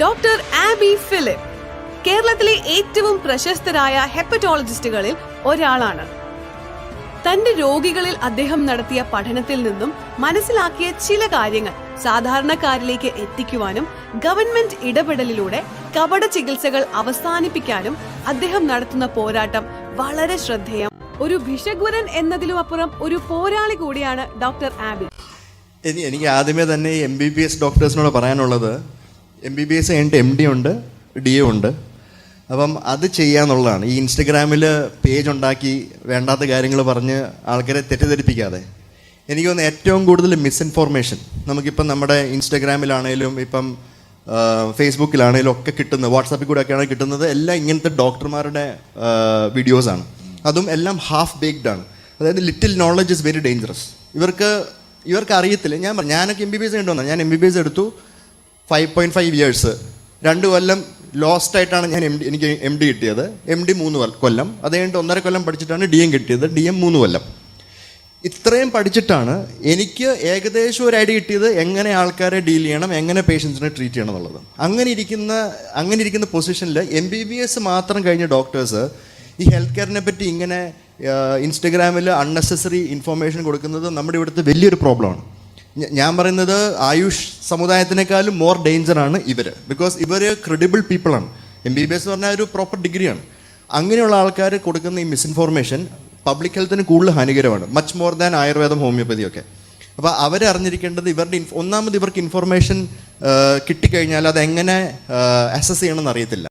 Doctor ആബി Philip കേരളത്തിലെ ഏറ്റവും പ്രശസ്തരായ ഹെപ്പറ്റോളജിസ്റ്റുകളിൽ ഒരാളാണ്. തന്റെ രോഗികളിൽ അദ്ദേഹം നടത്തിയ പഠനത്തിൽ നിന്നും മനസ്സിലാക്കിയ ചില കാര്യങ്ങൾ സാധാരണക്കാരിലേക്ക് എത്തിക്കുവാനും ഗവൺമെന്റ് ഇടപെടലിലൂടെ കപട ചികിത്സകൾ അവസാനിപ്പിക്കാനും അദ്ദേഹം നടത്തുന്ന പോരാട്ടം വളരെ ശ്രദ്ധേയം. ഒരു ഭിഷഗ്വരൻ എന്നതിലുമപ്പുറം ഒരു പോരാളി കൂടിയാണ് ഡോക്ടർ ആബി. എനിക്ക് ആദ്യമേ തന്നെ എം ബി ബി എസ് ഡോക്ടേഴ്സിനോട് പറയാനുള്ളത് എം ബി ബി എസ് കഴിഞ്ഞിട്ട് എം ഡി ഉണ്ട് ഡി എ ഉണ്ട്. അപ്പം അത് ചെയ്യാന്നുള്ളതാണ്. ഈ ഇൻസ്റ്റഗ്രാമിൽ പേജ് ഉണ്ടാക്കി വേണ്ടാത്ത കാര്യങ്ങൾ പറഞ്ഞ് ആൾക്കാരെ തെറ്റിദ്ധരിപ്പിക്കാതെ. എനിക്ക് തോന്നുന്നു ഏറ്റവും കൂടുതൽ മിസ്ഇൻഫോർമേഷൻ നമുക്കിപ്പം നമ്മുടെ ഇൻസ്റ്റഗ്രാമിലാണേലും ഇപ്പം ഫേസ്ബുക്കിലാണേലും ഒക്കെ കിട്ടുന്നത് വാട്സാപ്പിൽ കൂടെ ഒക്കെയാണ് കിട്ടുന്നത് എല്ലാം ഇങ്ങനത്തെ ഡോക്ടർമാരുടെ വീഡിയോസാണ് അതും എല്ലാം ഹാഫ് ബേക്ഡ് ആണ്. അതായത് little knowledge is very dangerous ഇവർക്ക് ഇവർക്ക് അറിയത്തില്ല ഞാൻ ഞാൻ ഞാനൊക്കെ എം ബി ബി എസ് കണ്ടുവന്ന ഞാൻ എം ബി ബി എസ് എടുത്തു. ഫൈവ് പോയിന്റ് ഫൈവ് ഇയേഴ്സ് രണ്ട് കൊല്ലം ലോസ്റ്റ് ആയിട്ടാണ് ഞാൻ എം ഡി എനിക്ക് എം ഡി കിട്ടിയത്. എം ഡി മൂന്ന് കൊല്ലം. അത് കഴിഞ്ഞിട്ട് ഒന്നര കൊല്ലം പഠിച്ചിട്ടാണ് ഡി എം കിട്ടിയത്. ഡി എം മൂന്ന് കൊല്ലം. ഇത്രയും പഠിച്ചിട്ടാണ് എനിക്ക് ഏകദേശം ഒരു ഐഡിയ കിട്ടിയത് എങ്ങനെ ആൾക്കാരെ ഡീൽ ചെയ്യണം എങ്ങനെ പേഷ്യൻസിനെ ട്രീറ്റ് ചെയ്യണം എന്നുള്ളത്. അങ്ങനെ ഇരിക്കുന്ന അങ്ങനെ ഇരിക്കുന്ന പൊസിഷനിൽ എം ബി ബി എസ് മാത്രം കഴിഞ്ഞ ഡോക്ടേഴ്സ് ഈ ഹെൽത്ത് കെയറിനെ പറ്റി ഇങ്ങനെ ഇൻസ്റ്റഗ്രാമിൽ അൺനെസസറി ഇൻഫോർമേഷൻ കൊടുക്കുന്നത് നമ്മുടെ ഇവിടുത്തെ വലിയൊരു പ്രോബ്ലമാണ് ഞാൻ പറയുന്നത് ആയുഷ് സമുദായത്തിനേക്കാളും മോർ ഡേഞ്ചറാണ് ഇവർ ബിക്കോസ് ഇവർ ക്രെഡിബിൾ പീപ്പിളാണ് എം ബി ബി എസ് എന്ന് പറഞ്ഞാൽ ഒരു പ്രോപ്പർ ഡിഗ്രിയാണ് അങ്ങനെയുള്ള ആൾക്കാർ കൊടുക്കുന്ന ഈ മിസ്ഇൻഫോർമേഷൻ പബ്ലിക് ഹെൽത്തിന് കൂടുതൽ ഹാനികരമാണ്. മച്ച് മോർ ദാൻ ആയുർവേദം ഹോമിയോപ്പതി ഒക്കെ. അപ്പോൾ അവരറിഞ്ഞിരിക്കേണ്ടത് ഇവരുടെ ഒന്നാമത് ഇവർക്ക് ഇൻഫോർമേഷൻ കിട്ടിക്കഴിഞ്ഞാൽ എങ്ങനെ അസസ് ചെയ്യണമെന്ന് അറിയത്തില്ല.